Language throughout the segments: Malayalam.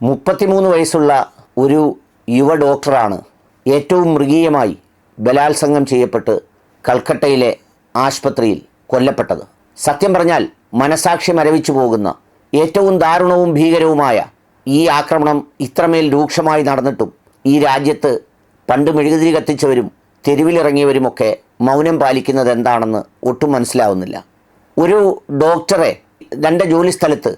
മുപ്പത്തിമൂന്ന് വയസ്സുള്ള ഒരു യുവ ഡോക്ടറാണ് ഏറ്റവും മൃഗീയമായി ബലാത്സംഗം ചെയ്യപ്പെട്ട് കൽക്കട്ടയിലെ ആശുപത്രിയിൽ കൊല്ലപ്പെട്ടത്. സത്യം പറഞ്ഞാൽ മനസാക്ഷി മരവിച്ചു പോകുന്ന ഏറ്റവും ദാരുണവും ഭീകരവുമായ ഈ ആക്രമണം ഇത്രമേൽ രൂക്ഷമായി നടന്നിട്ടും ഈ രാജ്യത്ത് പണ്ട് മെഴുകുതിരി കത്തിച്ചവരും തെരുവിലിറങ്ങിയവരുമൊക്കെ മൗനം പാലിക്കുന്നത് എന്താണെന്ന് ഒട്ടും മനസ്സിലാവുന്നില്ല. ഒരു ഡോക്ടറെ തന്റെ ജോലി സ്ഥലത്ത്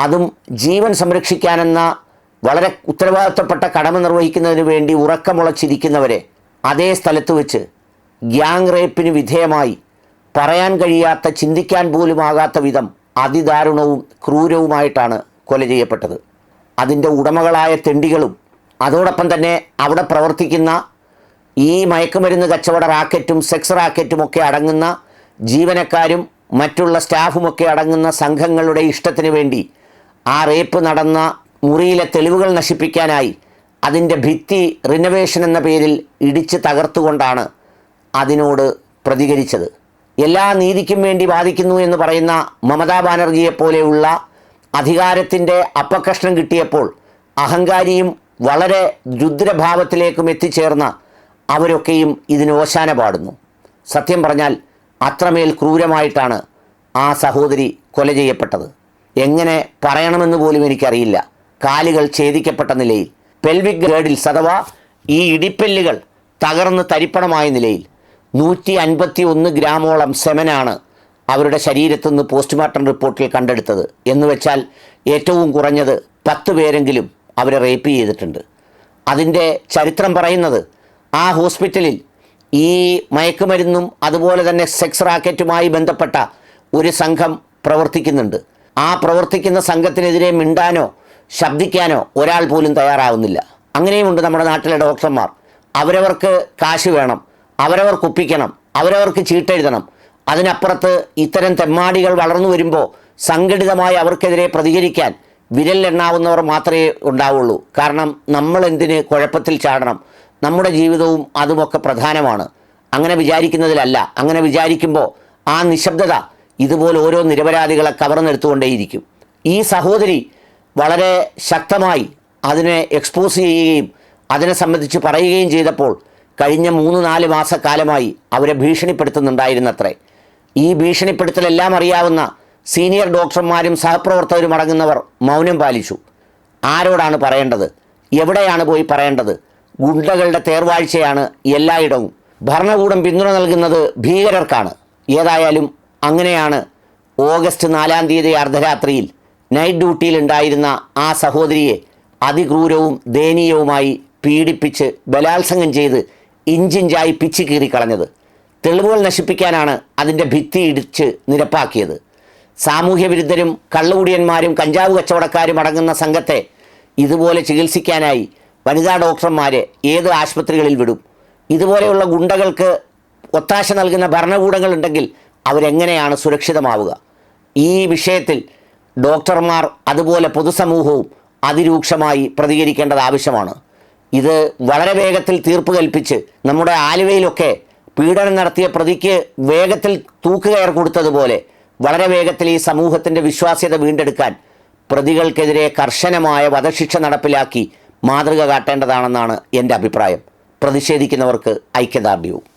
അതും ജീവൻ സംരക്ഷിക്കാനെന്ന വളരെ ഉത്തരവാദിത്തപ്പെട്ട കടമ നിർവഹിക്കുന്നതിന് വേണ്ടി ഉറക്കമുളച്ചിരിക്കുന്നവരെ അതേ സ്ഥലത്ത് വെച്ച് ഗ്യാങ് റേപ്പിന് വിധേയമായി പറയാൻ കഴിയാത്ത ചിന്തിക്കാൻ പോലും ആകാത്ത വിധം അതിദാരുണവും ക്രൂരവുമായിട്ടാണ് കൊല ചെയ്യപ്പെട്ടത്. അതിന്റെ ഉടമകളായ തെണ്ടികളും അതോടൊപ്പം തന്നെ അവിടെ പ്രവർത്തിക്കുന്ന ഈ മയക്കുമരുന്ന് കച്ചവട റാക്കറ്റും സെക്സ് റാക്കറ്റും ഒക്കെ അടങ്ങുന്ന ജീവനക്കാരും മറ്റുള്ള സ്റ്റാഫുമൊക്കെ അടങ്ങുന്ന സംഘങ്ങളുടെ ഇഷ്ടത്തിന് വേണ്ടി ആ റേപ്പ് നടന്ന മുറിയിലെ തെളിവുകൾ നശിപ്പിക്കാനായി അതിന്റെ ഭിത്തി റിനോവേഷൻ എന്ന പേരിൽ ഇടിച്ച് തകർത്തുകൊണ്ടാണ് അതിനോട് പ്രതികരിച്ചത്. എല്ലാ നീതിക്കും വേണ്ടി വാദിക്കുന്നു എന്ന് പറയുന്ന മമതാ ബാനർജിയെ പോലെയുള്ള അധികാരത്തിന്റെ അപ്പക്കഷ്ണം കിട്ടിയപ്പോൾ അഹങ്കാരിയും വളരെ രുദ്രഭാവത്തിലേക്കും എത്തിച്ചേർന്ന അവരൊക്കെയും ഇതിന് ഓശാന പാടുന്നു. സത്യം പറഞ്ഞാൽ അത്രമേൽ ക്രൂരമായിട്ടാണ് ആ സഹോദരി കൊല ചെയ്യപ്പെട്ടത്. എങ്ങനെ പറയണമെന്ന് പോലും എനിക്കറിയില്ല. കാലുകൾ ഛേദിക്കപ്പെട്ട നിലയിൽ പെൽവിക് ഗേഡിൽസ് അഥവാ ഈ ഇടിപ്പെല്ലുകൾ തകർന്ന് തരിപ്പണമായ നിലയിൽ നൂറ്റി അൻപത്തി ഒന്ന് ഗ്രാമോളം സെമനാണ് അവരുടെ ശരീരത്തു നിന്ന് പോസ്റ്റ്മോർട്ടം റിപ്പോർട്ടിൽ കണ്ടെടുത്തത്. എന്ന് വെച്ചാൽ ഏറ്റവും കുറഞ്ഞത് പത്ത് പേരെങ്കിലും അവരെ റേപ്പ് ചെയ്തിട്ടുണ്ട്. അതിന്റെ ചരിത്രം പറയുന്നത് ആ ഹോസ്പിറ്റലിൽ ഈ മയക്കുമരുന്നും അതുപോലെ തന്നെ സെക്സ് റാക്കറ്റുമായി ബന്ധപ്പെട്ട ഒരു സംഘം പ്രവർത്തിക്കുന്നുണ്ട്. ആ പ്രവർത്തിക്കുന്ന സംഘത്തിനെതിരെ മിണ്ടാനോ ശബ്ദിക്കാനോ ഒരാൾ പോലും തയ്യാറാവുന്നില്ല. അങ്ങനെയുമുണ്ട് നമ്മുടെ നാട്ടിലെ ഡോക്ടർമാർ. അവരവർക്ക് കാശ് വേണം അവരവർ ഒപ്പിക്കണം അവരവർക്ക് ചീട്ടെഴുതണം അതിനപ്പുറത്ത് ഇത്തരം തെമ്മാടികൾ വളർന്നു വരുമ്പോൾ സംഘടിതമായി അവർക്കെതിരെ പ്രതികരിക്കാൻ വിരലിലെണ്ണാവുന്നവർ മാത്രമേ ഉണ്ടാവുള്ളൂ. കാരണം നമ്മൾ എന്തിന് കുഴപ്പത്തിൽ ചാടണം? നമ്മുടെ ജീവിതവും അതുമൊക്കെ പ്രധാനമാണ്. അങ്ങനെ വിചാരിക്കുന്നതിലല്ല. അങ്ങനെ വിചാരിക്കുമ്പോൾ ആ നിശബ്ദത ഇതുപോലെ ഓരോ നിരപരാധികളെ കവർന്നെടുത്തുകൊണ്ടേയിരിക്കും. ഈ സഹോദരി വളരെ ശക്തമായി അതിനെ എക്സ്പോസ് ചെയ്യുകയും അതിനെ സംബന്ധിച്ച് പറയുകയും ചെയ്തപ്പോൾ കഴിഞ്ഞ മൂന്ന് നാല് മാസക്കാലമായി അവരെ ഭീഷണിപ്പെടുത്തുന്നുണ്ടായിരുന്നത്രേ. ഈ ഭീഷണിപ്പെടുത്തലെല്ലാം അറിയാവുന്ന സീനിയർ ഡോക്ടർമാരും സഹപ്രവർത്തകരും അടങ്ങുന്നവർ മൗനം പാലിച്ചു. ആരോടാണ് പറയേണ്ടത്? എവിടെയാണ് പോയി പറയേണ്ടത്? ഗുണ്ടകളുടെ തേർവാഴ്ചയാണ് എല്ലായിടവും. ഭരണകൂടം പിന്തുണ നൽകുന്നത് ഭീകരർക്കാണ്. ഏതായാലും അങ്ങനെയാണ് ഓഗസ്റ്റ് നാലാം തീയതി അർദ്ധരാത്രിയിൽ നൈറ്റ് ഡ്യൂട്ടിയിലുണ്ടായിരുന്ന ആ സഹോദരിയെ അതിക്രൂരവും ദയനീയവുമായി പീഡിപ്പിച്ച് ബലാത്സംഗം ചെയ്ത് ഇഞ്ചിഞ്ചായി പിച്ചു കീറിക്കളഞ്ഞത്. തെളിവുകൾ നശിപ്പിക്കാനാണ് അതിന്റെ ഭിത്തി ഇടിച്ച് നിരപ്പാക്കിയത്. സാമൂഹ്യ വിരുദ്ധരും കള്ളുകുടിയന്മാരും കഞ്ചാവ് കച്ചവടക്കാരും അടങ്ങുന്ന സംഘത്തെ ഇതുപോലെ ചികിത്സിക്കാനായി വനിതാ ഡോക്ടർമാരെ ഏത് ആശുപത്രികളിൽ വിടും? ഇതുപോലെയുള്ള ഗുണ്ടകൾക്ക് ഒത്താശ നൽകുന്ന ഭരണകൂടങ്ങളുണ്ടെങ്കിൽ അവരെങ്ങനെയാണ് സുരക്ഷിതമാവുക? ഈ വിഷയത്തിൽ ഡോക്ടർമാർ അതുപോലെ പൊതുസമൂഹവും അതിരൂക്ഷമായി പ്രതികരിക്കേണ്ടത് ആവശ്യമാണ്. ഇത് വളരെ വേഗത്തിൽ തീർപ്പ് കൽപ്പിച്ച് നമ്മുടെ ആലുവയിലൊക്കെ പീഡനം നടത്തിയ പ്രതിക്ക് വേഗത്തിൽ തൂക്കുകയർ കൊടുത്തതുപോലെ വളരെ വേഗത്തിൽ ഈ സമൂഹത്തിന്റെ വിശ്വാസ്യത വീണ്ടെടുക്കാൻ പ്രതികൾക്കെതിരെ കർശനമായ വധശിക്ഷ നടപ്പിലാക്കി മാതൃക കാട്ടേണ്ടതാണെന്നാണ് എന്റെ അഭിപ്രായം. പ്രതിഷേധിക്കുന്നവർക്ക് ഐക്യദാർഢ്യവും.